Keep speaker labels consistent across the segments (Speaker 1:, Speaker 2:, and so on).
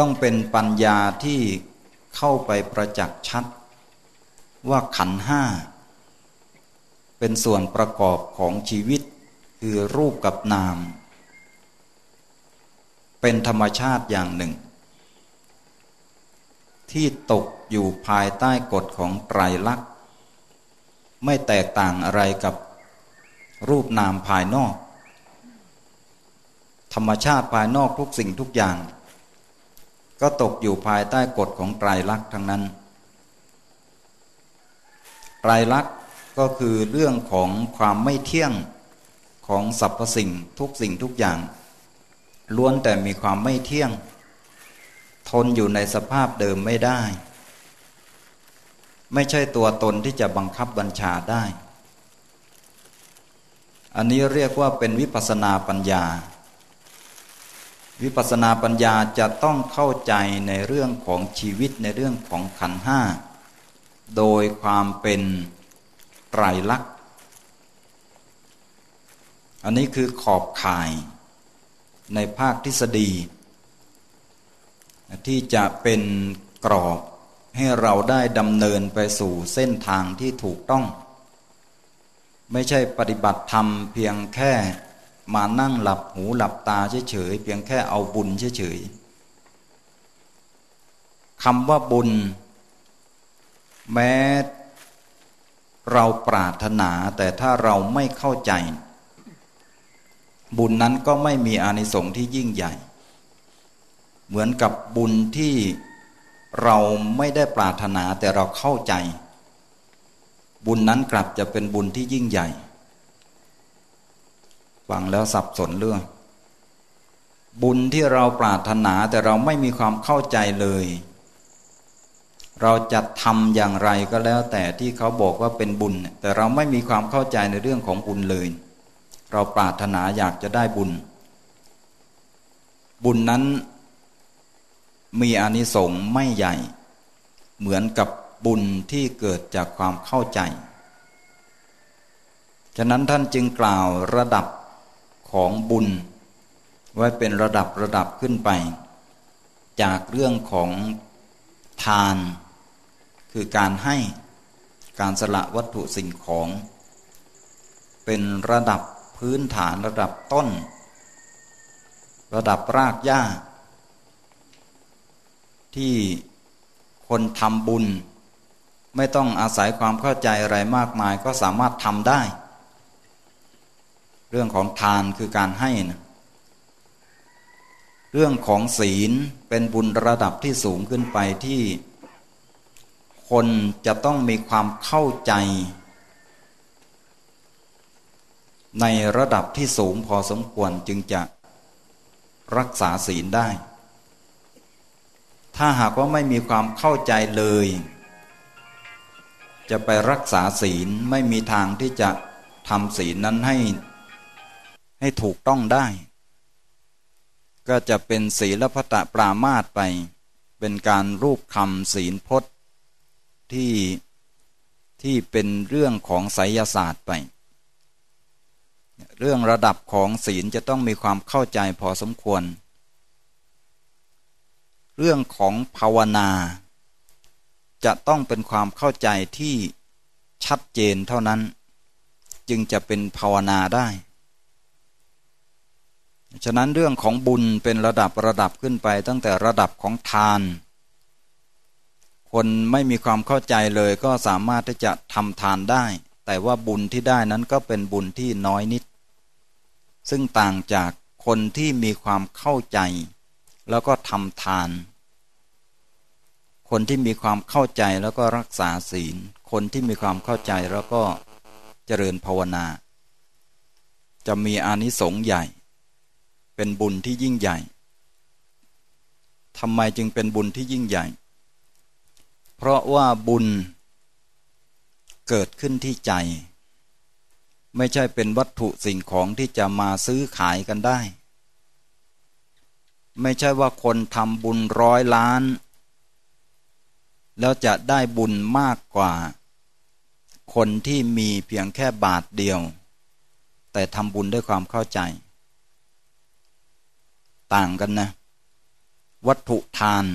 Speaker 1: ต้องเป็นปัญญาที่เข้าไปประจักษ์ชัด ว่าขันห้า เป็นส่วนประกอบของชีวิตคือรูปกับนาม เป็นธรรมชาติอย่างหนึ่ง ที่ตกอยู่ภายใต้กฎของไตรลักษณ์ ไม่แตกต่างอะไรกับรูปนามภายนอก ธรรมชาติภายนอกทุกสิ่งทุกอย่าง ก็ตกอยู่ภายใต้กฎของไตรลักษณ์ทั้งนั้น ไตรลักษณ์ก็คือเรื่องของความไม่เที่ยงของสรรพสิ่งทุกสิ่งทุกอย่าง ล้วนแต่มีความไม่เที่ยง ทนอยู่ในสภาพเดิมไม่ได้ ไม่ใช่ตัวตนที่จะบังคับบัญชาได้ อันนี้เรียกว่าเป็นวิปัสนาปัญญา วิปัสสนาปัญญาจะต้องเข้าใจในเรื่องของชีวิตในเรื่องของขันห้าโดยความเป็นไตรลักษณ์อันนี้คือขอบข่ายในภาคทฤษฎี ที่จะเป็นกรอบให้เราได้ดำเนินไปสู่เส้นทางที่ถูกต้อง ไม่ใช่ปฏิบัติธรรมเพียงแค่ มานั่งหลับหูหลับตาเฉยๆเพียงแค่เอาบุญเฉยๆคำว่าบุญ แม้เราปรารถนาแต่ถ้าเราไม่เข้าใจ บุญนั้นก็ไม่มีอานิสงส์ที่ยิ่งใหญ่ เหมือนกับบุญที่เราไม่ได้ปรารถนาแต่เราเข้าใจ บุญนั้นกลับจะเป็นบุญที่ยิ่งใหญ่ ฟังแล้วสับสนเรื่อง บุญที่เราปรารถนาแต่เราไม่มีความเข้าใจเลย เราจะทำอย่างไรก็แล้วแต่ที่เขาบอกว่าเป็นบุญ แต่เราไม่มีความเข้าใจในเรื่องของบุญเลย เราปรารถนาอยากจะได้บุญ บุญนั้นมีอานิสงส์ไม่ใหญ่ เหมือนกับบุญที่เกิดจากความเข้าใจ ฉะนั้นท่านจึงกล่าวระดับ ของบุญ ไว้เป็นระดับระดับขึ้นไป จากเรื่องของทาน คือการให้การสละวัตถุสิ่งของ เป็นระดับพื้นฐานระดับต้น ระดับรากหญ้า ที่คนทำบุญ ไม่ต้องอาศัยความเข้าใจอะไรมากมายก็สามารถทำได้ เรื่องของทานคือการให้นะเรื่องของศีลเป็นบุญระดับที่สูงขึ้นไปที่ คนจะต้องมีความเข้าใจ ในระดับที่สูงพอสมควรจึงจะรักษาศีลได้ ถ้าหากว่าไม่มีความเข้าใจเลย จะไปรักษาศีลไม่มีทางที่จะทำศีลนั้นให้ ให้ถูกต้องได้ ก็จะเป็นศีลพัตปรามาตไป เป็นการรูปคำศีลพจน์ที่ที่เป็นเรื่องของไสยศาสตร์ไป เรื่องระดับของศีลจะต้องมีความเข้าใจพอสมควร เรื่องของภาวนา จะต้องเป็นความเข้าใจที่ชัดเจนเท่านั้น จึงจะเป็นภาวนาได้ ฉะนั้นเรื่องของบุญเป็นระดับระดับขึ้นไป ตั้งแต่ระดับของทาน คนไม่มีความเข้าใจเลยก็สามารถที่จะทำทานได้ แต่ว่าบุญที่ได้นั้นก็เป็นบุญที่น้อยนิด ซึ่งต่างจากคนที่มีความเข้าใจ แล้วก็ทำทาน คนที่มีความเข้าใจแล้วก็รักษาศีล คนที่มีความเข้าใจแล้วก็เจริญภาวนา จะมีอานิสงส์ใหญ่ เป็นบุญที่ยิ่งใหญ่ทำไมจึงเป็นบุญที่ยิ่งใหญ่ เพราะว่าบุญเกิดขึ้นที่ใจ ไม่ใช่เป็นวัตถุสิ่งของที่จะมาซื้อขายกันได้ ไม่ใช่ว่าคนทำบุญร้อยล้าน แล้วจะได้บุญมากกว่า คนที่มีเพียงแค่บาทเดียว แต่ทำบุญด้วยความเข้าใจ ต่างกันนะ วัตถุทาน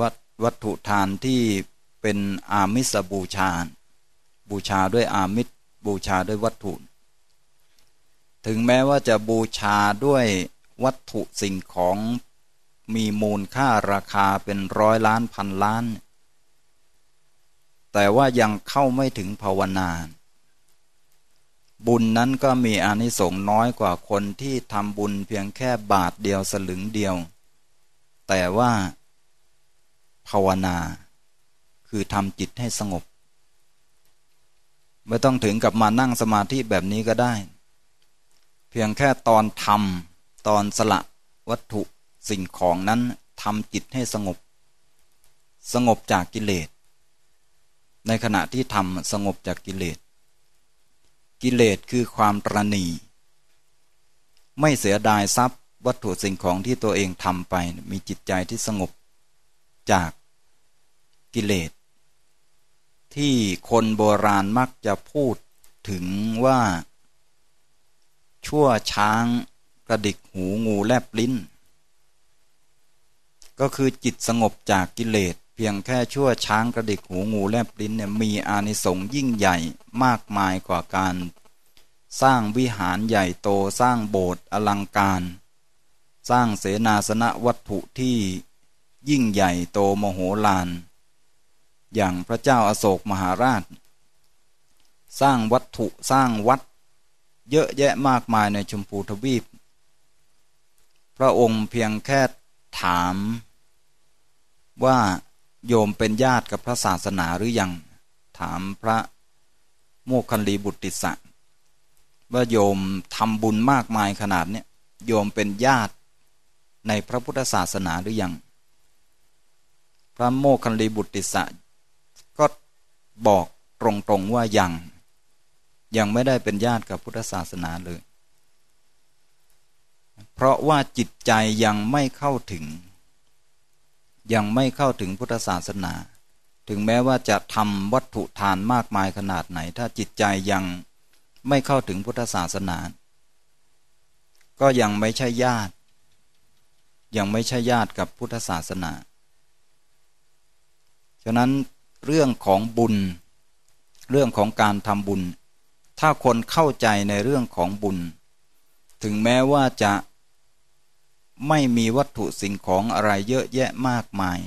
Speaker 1: วัตวัตถุทานที่เป็นอามิสบูชา บูชาด้วยอามิสบูชาด้วยวัตถุ ถึงแม้ว่าจะบูชาด้วยวัตถุสิ่งของมีมูลค่าราคาเป็นร้อยล้านพันล้าน แต่ว่ายังเข้าไม่ถึงภาวนา บุญนั้นก็มีอานิสงส์น้อยกว่าคนที่ทำบุญเพียงแค่บาทเดียวสลึงเดียว แต่ว่า ภาวนา คือทำจิตให้สงบ ไม่ต้องถึงกับมานั่งสมาธิแบบนี้ก็ได้ เพียงแค่ตอนทำตอนสละวัตถุสิ่งของนั้นทำจิตให้สงบ สงบจากกิเลส ในขณะที่ทำสงบจากกิเลส กิเลสคือความตรณีไม่เสียดายทรัพย์วัตถุสิ่งของที่ตัวเองทำไป มีจิตใจที่สงบจากกิเลส ที่คนโบราณมักจะพูดถึงว่า ชั่วช้างกระดิกหูงูแลบลิ้น ก็คือจิตสงบจากกิเลส พียงแค่ชั่วช้างกระดิกหูงูแลบลิ้นเนี่ยมีอานิสงส์ยิ่งใหญ่มากมายกว่าการ สร้างวิหารใหญ่โตสร้างโบสถ์อลังการ สร้างเสนาสนะวัตถุที่ยิ่งใหญ่โตมโหฬารอย่างพระเจ้าอาโศกมหาราช สร้างวัตถุสร้างวัด เยอะแยะมากมายในชมพูทวีป พระองค์เพียงแค่ถามว่า โยมเป็นญาติกับพระศาสนาหรือยัง ถามพระโมคคันลีบุตรติสะว่าโยมทำบุญมากมายขนาดเนี้ยโยมเป็นญาติในพระพุทธศาสนาหรือยัง พระโมคคันลีบุตรติสะก็บอกตรงๆว่ายังยังไม่ได้เป็นญาติกับพุทธศาสนาเลย เพราะว่าจิตใจยังไม่เข้าถึง ยังไม่เข้าถึงพุทธศาสนา ถึงแม้ว่าจะทำวัตถุทานมากมายขนาดไหน ถ้าจิตใจยังไม่เข้าถึงพุทธศาสนา ก็ยังไม่ใช่ญาติ ยังไม่ใช่ญาติกับพุทธศาสนา ฉะนั้นเรื่องของบุญ เรื่องของการทำบุญ ถ้าคนเข้าใจในเรื่องของบุญ ถึงแม้ว่าจะ ไม่มีวัตถุสิ่งของอะไรเยอะแยะมากมาย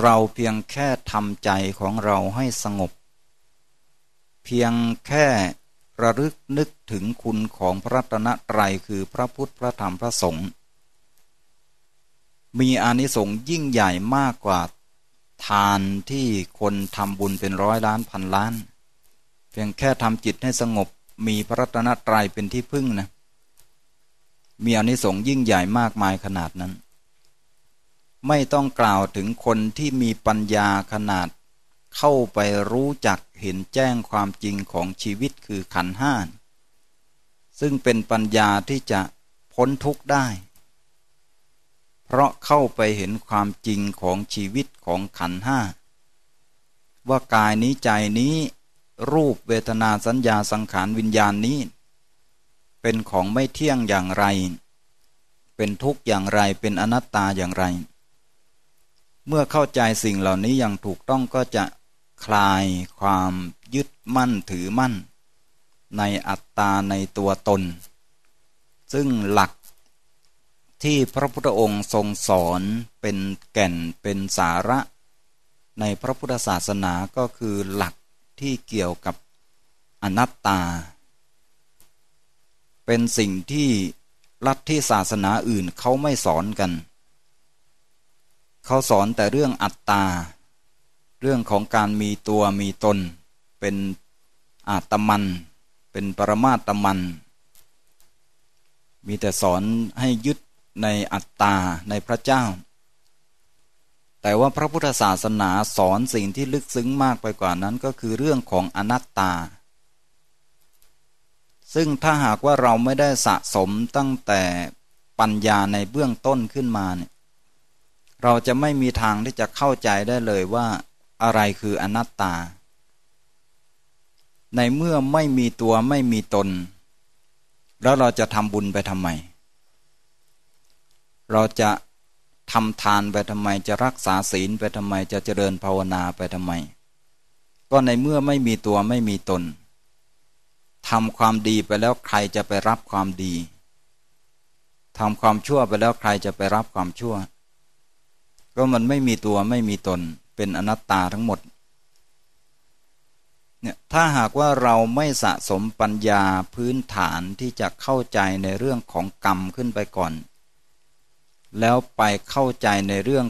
Speaker 1: เราเพียงแค่ทำใจของเราให้สงบ เพียงแค่ระลึกนึกถึงคุณของพระรัตนตรัยคือพระพุทธพระธรรมพระสงฆ์มีอานิสงส์ยิ่งใหญ่มากกว่าทานที่คนทำบุญเป็นร้อยล้านพันล้าน เพียงแค่ทำจิตให้สงบมีพระรัตนตรัยเป็นที่พึ่งนะ มีอนิสงส์ยิ่งใหญ่มากมายขนาดนั้น ไม่ต้องกล่าวถึงคนที่มีปัญญาขนาด เข้าไปรู้จักเห็นแจ้งความจริงของชีวิตคือขันห้าซึ่งเป็นปัญญาที่จะพ้นทุกข์ได้ เพราะเข้าไปเห็นความจริงของชีวิตของขันห้า ว่ากายนี้ใจนี้รูปเวทนาสัญญาสังขารวิญญาณนี้ เป็นของไม่เที่ยงอย่างไร เป็นทุกข์อย่างไร เป็นอนัตตาอย่างไร เมื่อเข้าใจสิ่งเหล่านี้อย่างถูกต้องก็จะคลายความยึดมั่นถือมั่น ในอัตตาในตัวตน ซึ่งหลักที่พระพุทธองค์ทรงสอนเป็นแก่นเป็นสาระ ในพระพุทธศาสนาก็คือหลักที่เกี่ยวกับอนัตตา เป็นสิ่งที่ลัทธิศาสนาอื่นเขาไม่สอนกัน เขาสอนแต่เรื่องอัตตา เรื่องของการมีตัวมีตน เป็นอาตมัน เป็นปรมาตมัน มีแต่สอนให้ยึดในอัตตาในพระเจ้า แต่ว่าพระพุทธศาสนาสอนสิ่งที่ลึกซึ้งมากไปกว่านั้นก็คือเรื่องของอนัตตา ซึ่งถ้าหากว่าเราไม่ได้สะสมตั้งแต่ปัญญาในเบื้องต้นขึ้นมาเนี่ยเราจะไม่มีทางที่จะเข้าใจได้เลยว่าอะไรคืออนัตตา ในเมื่อไม่มีตัวไม่มีตน แล้วเราจะทำบุญไปทำไม เราจะทำทานไปทำไม จะรักษาศีลไปทำไม จะเจริญภาวนาไปทำไม ก็ในเมื่อไม่มีตัวไม่มีตน ทำความดีไปแล้วใครจะไปรับความดีทำความชั่วไปแล้วใครจะไปรับความชั่ว ก็มันไม่มีตัวไม่มีตนเป็นอนัตตาทั้งหมดเนี่ยถ้าหากว่าเราไม่สะสมปัญญาพื้นฐานที่จะเข้าใจในเรื่องของกรรมขึ้นไปก่อน แล้วไปเข้าใจในเรื่อง